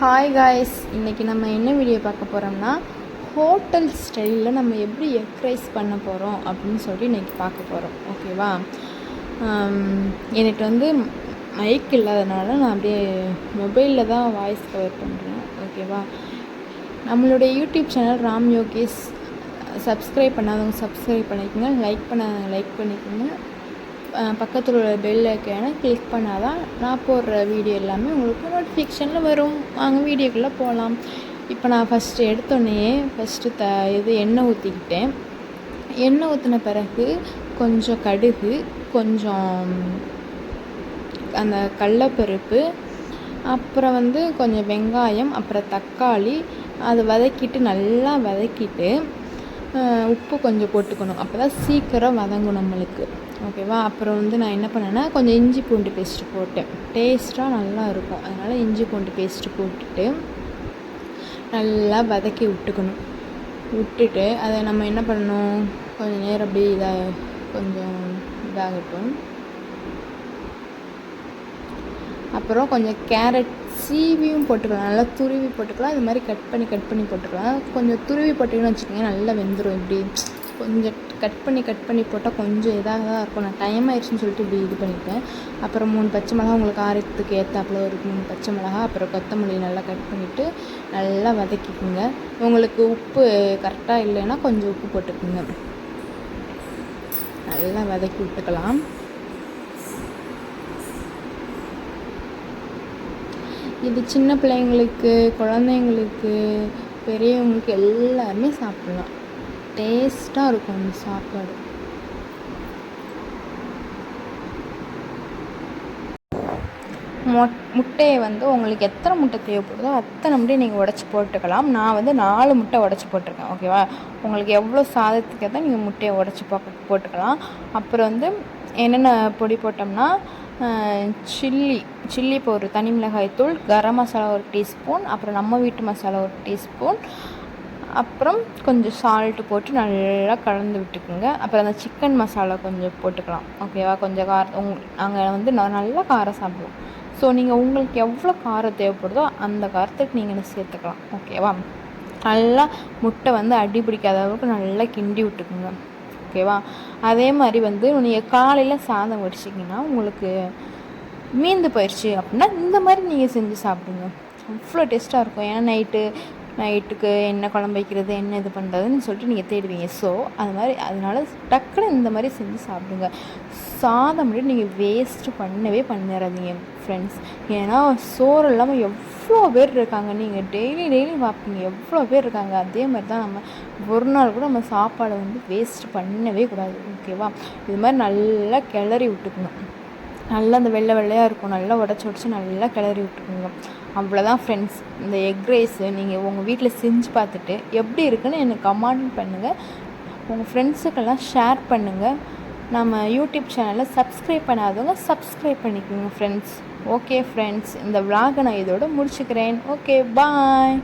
Hi guys இன்றைக்கி நம்ம என்ன வீடியோ பார்க்க போகிறோம்னா ஹோட்டல் ஸ்டைலில் நம்ம எப்படி எக் ரைஸ் பண்ண போகிறோம் அப்படின்னு சொல்லி இன்றைக்கி பார்க்க போகிறோம் ஓகேவா எனக்கு வந்து மைக் இல்லாதனால நான் அப்படியே மொபைலில் தான் வாய்ஸ் கவர் பண்ணுறேன் ஓகேவா நம்மளுடைய YouTube channel Ram Yogesh subscribe பண்ணாதவங்க சப்ஸ்கிரைப் பண்ணிக்கோங்க. லைக் பண்ணாதவங்க லைக் பண்ணிக்கோங்க. பக்கத்தில் உள்ள பெல் ஐக்கானை கிளிக் பண்ணால் தான் நான் போடுற வீடியோ எல்லாமே உங்களுக்கு நோட்டிஃபிகேஷனில் வரும். வாங்க வீடியோக்குள்ளே போகலாம் இப்போ நான் ஃபஸ்ட்டு எடுத்தோடனே ஃபஸ்ட்டு த இது எண்ணெய் ஊற்றிக்கிட்டேன் எண்ணெய் ஊற்றின பிறகு கொஞ்சம் கடுகு கொஞ்சம் அந்த கடலப்பருப்பு அப்புறம் வந்து கொஞ்சம் வெங்காயம் அப்புறம் தக்காளி அதை வதக்கிட்டு நல்லா வதக்கிட்டு உப்பு கொஞ்சம் போட்டுக்கணும். அப்போ தான் சீக்கிரம் வதங்கும் நம்மளுக்கு. ஓகேவா? அப்புறம் வந்து நான் என்ன பண்ணேன்னா கொஞ்சம் இஞ்சி பூண்டு பேஸ்ட்டு போட்டேன். டேஸ்ட்டாக நல்லா இருக்கும். அதனால் இஞ்சி பூண்டு பேஸ்ட்டு போட்டுட்டு நல்லா வதக்கி விட்டுக்கணும். விட்டுட்டு அதை நம்ம என்ன பண்ணணும்? கொஞ்சம் நேரம் அப்படியே இதாக கொஞ்சம் இதாகட்டும். அப்புறம் கொஞ்சம் கேரட் சீவியும் போட்டுக்கலாம். நல்லா துருவி போட்டுக்கலாம். இது மாதிரி கட் பண்ணி கட் பண்ணி போட்டுக்கலாம். கொஞ்சம் துருவி போட்டிங்கன்னு வச்சுக்கோங்க நல்லா வெந்துடும் இப்படி கொஞ்சம் கட் பண்ணி கட் பண்ணி போட்டால் கொஞ்சம் இதாக தான் இருக்கும். நான் டைம் ஆயிடுச்சுன்னு சொல்லிட்டு இப்படி இது பண்ணிட்டேன். அப்புறம் மூணு பச்சை மிளகா உங்களுக்கு ஆரத்துக்கு ஏற்றாப்புல ஒரு மூணு பச்சை மிளகா அப்புறம் கொத்தமல்லி நல்லா கட் பண்ணிவிட்டு நல்லா வதக்கிக்குங்க. உங்களுக்கு உப்பு கரெக்டாக இல்லைன்னா கொஞ்சம் உப்பு போட்டுக்குங்க. நல்லா வதக்கி விட்டுக்கலாம். இது சின்ன பிள்ளைங்களுக்கு குழந்தைங்களுக்கு பெரியவங்களுக்கு எல்லாருமே சாப்பிட்லாம். டேஸ்ட்டாக இருக்கும் அந்த சாப்பாடு. முட்டையை வந்து உங்களுக்கு எத்தனை முட்டை தேவைப்படுதோ அத்தனை முட்டையை நீங்கள் உடச்சி போட்டுக்கலாம். நான் வந்து நாலு முட்டை உடச்சி போட்டிருக்கேன் ஓகேவா உங்களுக்கு எவ்வளோ சாதத்துக்கு தான் நீங்கள் முட்டையை உடச்சி போட்டுக்கலாம். அப்புறம் வந்து என்னென்ன பொடி போட்டோம்னா சில்லி சில்லி பவுட்ரு தனி மிளகாய் தூள் கரம் மசாலா ஒரு டீஸ்பூன் அப்புறம் நம்ம வீட்டு மசாலா ஒரு டீஸ்பூன் அப்புறம் கொஞ்சம் சால்ட்டு போட்டு நல்லா கலந்து விட்டுக்குங்க. அப்புறம் அந்த சிக்கன் மசாலா கொஞ்சம் போட்டுக்கலாம். ஓகேவா கொஞ்சம் காரம் உங் நாங்கள் வந்து நல்லா காரம் சாப்பிடுவோம். ஸோ நீங்கள் உங்களுக்கு எவ்வளோ காரம் தேவைப்படுதோ அந்த காரத்துக்கு நீங்கள் சேர்த்துக்கலாம். ஓகேவா நல்லா முட்டை வந்து அடி பிடிக்காத அளவுக்கு நல்லா கிண்டி விட்டுக்குங்க. ஓகேவா அதே மாதிரி வந்து நீங்கள் காலையில் சாதம் வடிச்சிங்கன்னா உங்களுக்கு மீந்து போயிடுச்சு அப்படின்னா இந்த மாதிரி நீங்கள் செஞ்சு சாப்பிடுங்க. அவ்வளோ டேஸ்ட்டாக இருக்கும். ஏன்னா நைட்டு நைட்டுக்கு என்ன குழம்பு வைக்கிறது என்ன இது பண்ணுறதுன்னு சொல்லிட்டு நீங்கள் தேடுவீங்க. ஸோ அது மாதிரி அதனால டக்குன்னு இந்த மாதிரி செஞ்சு சாப்பிடுங்க. சாதம் மட்டும் நீங்கள் வேஸ்ட்டு பண்ணவே பண்ணிடாதீங்க ஃப்ரெண்ட்ஸ் ஏன்னா சோறு இல்லாமல் எவ்வளோ பேர் இருக்காங்க. நீங்கள் டெய்லி டெய்லி பார்ப்பீங்க. எவ்வளோ பேர் இருக்காங்க. அதே மாதிரி தான் நம்ம ஒரு நாள் கூட நம்ம சாப்பாடை வந்து வேஸ்ட் பண்ணவே கூடாது ஓகேவா இது மாதிரி நல்லா கிளறி விட்டுக்கணும். நல்லா அந்த வெள்ளை வெள்ளையாக இருக்கும். நல்லா உடச்சி உடச்சி நல்லா கிளறி விட்டுக்கோங்க. அவ்வளோதான் ஃப்ரெண்ட்ஸ் இந்த எக் ரைஸு நீங்கள் உங்கள் வீட்டில் செஞ்சு பார்த்துட்டு எப்படி இருக்குன்னு எனக்கு கமெண்ட் பண்ணுங்கள் உங்கள் ஃப்ரெண்ட்ஸுக்கெல்லாம் ஷேர் பண்ணுங்கள் நம்ம யூடியூப் சேனலில் சப்ஸ்கிரைப் பண்ணாதவங்க சப்ஸ்கிரைப் பண்ணிக்கோங்க ஃப்ரெண்ட்ஸ் ஓகே ஃப்ரெண்ட்ஸ் இந்த விலாகை நான் இதோடு முடிச்சுக்கிறேன். Okay bye